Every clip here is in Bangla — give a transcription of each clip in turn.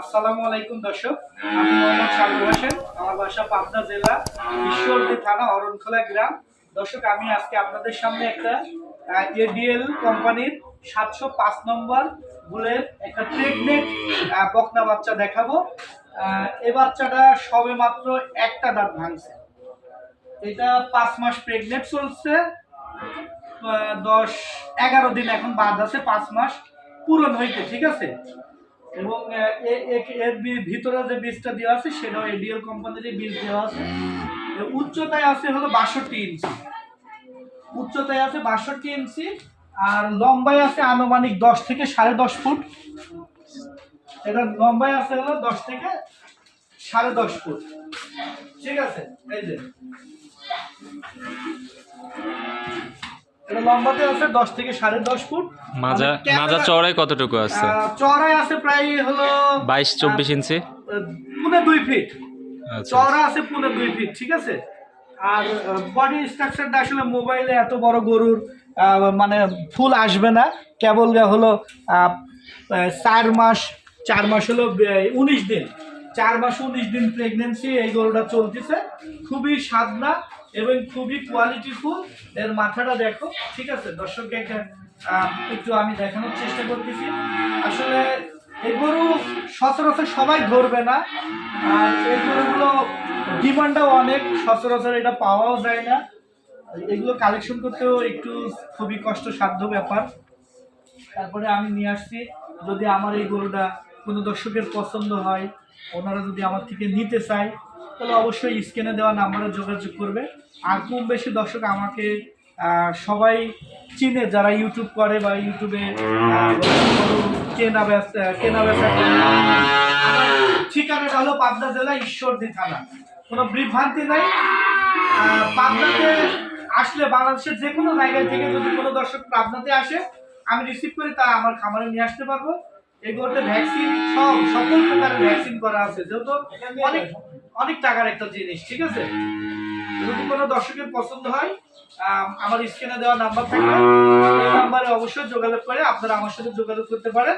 আসসালামু আলাইকুম দর্শক আমি মোহাম্মদ সাগর হোসেন আমার বাসা পাবনা জেলা ঈশ্বরদী থানা অরণখোলা গ্রাম। দর্শক আমি আজকে আপনাদের সামনে একটা এডিএল কোম্পানির সাতশো পাঁচ নম্বর বুলের একটা প্রেগনেন্ট বকনা বাচ্চা দেখাবো। এই বাচ্চাটা সবে মাত্র একটা দাঁত ভাঙছে। এটা পাঁচ মাস প্রেগনেন্ট চলছে দশ এগারো দিন এখন বাদ আছে পাঁচ মাস পূরণ হইতে ঠিক আছে? এবং এর ভিতরে যে বীজটা দেওয়া আছে সেটাও এডিএল কোম্পানির বীজ দেওয়া আছে। উচ্চতায় আছে হলো বাষট্টি ইঞ্চি। উচ্চতায় আছে বাষট্টি ইঞ্চি, আর লম্বায় আছে আনুমানিক দশ থেকে সাড়ে দশ ফুট। এটা লম্বায় আছে হলো দশ থেকে সাড়ে দশ ফুট। ঠিক আছে? এই যে। লম্বাতে আছে দশ থেকে সাড়ে দশ ফুট। মাজা মাজা চওড়ায় কতটুকু আছে? চওড়ায় আছে প্রায় হলো বাইশ চব্বিশ ইঞ্চি? পুনে দুই ফিট। আচ্ছা। চওড়া আছে পুনে দুই ফিট ঠিক আছে? আর বডি স্ট্রাকচারটা আসলে মোবাইলে এত বড় গরুর মানে ফুল আসবে না। কেবল হলো চার মাস চার মাস হলো উনিশ দিন। চার মাস উনিশ দিন প্রেগনেন্সি এই গরুটা চলতেছে। খুবই সাদনা এবং খুবই কোয়ালিটিফুল এর মাথাটা দেখো ঠিক আছে? দর্শককে একটা, আমি দেখানোর চেষ্টা করতেছি। আসলে এই গরু সচরাচর সবাই ধরবে না আর এই গরুগুলো ডিমান্ডটাও অনেক সচরাচর এটা পাওয়াও যায় না। এগুলো কালেকশন করতেও একটু খুবই কষ্টসাধ্য ব্যাপার। তারপরে আমি নিয়ে আসছি যদি আমার এই গরুটা কোনো দর্শকের পছন্দ হয় ওনারা যদি আমার থেকে নিতে চায় তাহলে অবশ্যই স্ক্রিনে দেওয়া নাম্বারে যোগাযোগ করবে। আর খুব বেশি দর্শক আমাকে সবাই চিনে যারা ইউটিউব করে বা ইউটিউবে কেনা বেচা কেনা বেচা ঠিকানাটা হলো পাবনা জেলা ঈশ্বরদী থানা। কোনো বিভ্রান্তি নাই। পাবনাতে আসলে বাংলাদেশের যে কোনো জায়গা থেকে যদি কোনো দর্শক পাবনাতে আসে, আমি রিসিভ করে তা আমার খামারে নিয়ে আসতে পারব। এই গরুতে ভ্যাকসিন সব সকল প্রকারের ভ্যাকসিন করা আছে। যেহেতু অনেক অনেক টাকার একটা জিনিস ঠিক আছে? যদি কোনো দর্শকের পছন্দ হয় আম, আমার স্ক্রিনে দেওয়া নাম্বার থাকবে। নাম্বারে অবশ্যই যোগাযোগ করে আপনারা আমার সাথে যোগাযোগ করতে পারেন।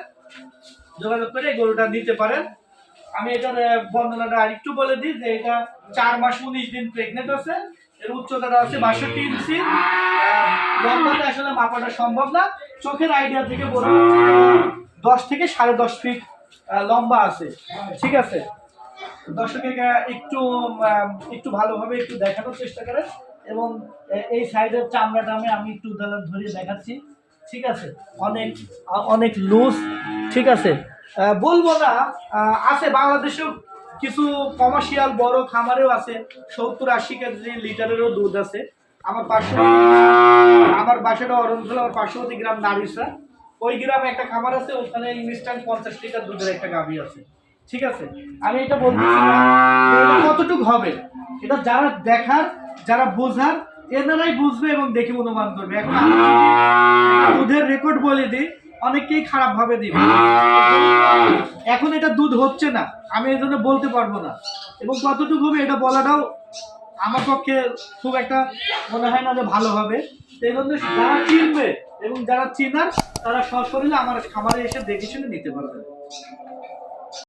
যোগাযোগ করে এই গরুটা নিতে পারেন। আমি এটার বর্ণনাটা আরেকটু বলে দিই যে এটা চার মাস উনিশ দিন প্রেগনেন্ট আছে। এর উচ্চতাটা আছে বাষট্টি ইঞ্চি। লম্বাটা আসলে মাপাটা সম্ভব না। চোখের আইডিয়া থেকে বলে দশ থেকে সাড়ে দশ ফিট লম্বা আছে। ঠিক আছে? দর্শকের একটু একটু ভালোভাবে একটু দেখানোর চেষ্টা করেন এবং এই সাইডের চামড়াটা আমি আমি একটু ধরিয়ে দেখাচ্ছি। ঠিক আছে? অনেক অনেক লুজ ঠিক আছে? বলব না আছে বাংলাদেশেও কিছু কমার্শিয়াল বড় খামারেও আছে। সত্তর আশি কেজি লিটারেরও দুধ আছে। আমার পাশে আমার বাসাটা অরণখোলা, আমার পার্শ্ববর্তী গ্রাম নারিসা ওই গ্রামে একটা খামার আছে ওখানে ইনস্ট্যান্ট পঞ্চাশ লিটার দুধের একটা গাভী আছে। ঠিক আছে? আমি এটা এটা কতটুকু হবে? এটা যারা দেখার, যারা বোঝার, এনারাই বুঝবে এবং দেখে অনুমান করবে। এখন দুধের রেকর্ড বলে দিই, অনেককেই খারাপ ভাবে দিবে। এখন এটা দুধ হচ্ছে না। আমি এই জন্য বলতে পারব না। এবং কতটুকু হবে এটা বলাটাও আমার পক্ষে খুব একটা মনে হয় না যে ভালো হবে। সেই জন্য যারা চিনবে এবং যারা চিনার, তারা সশরীরে আমার খামারে এসে দেখে শুনে নিতে পারবে।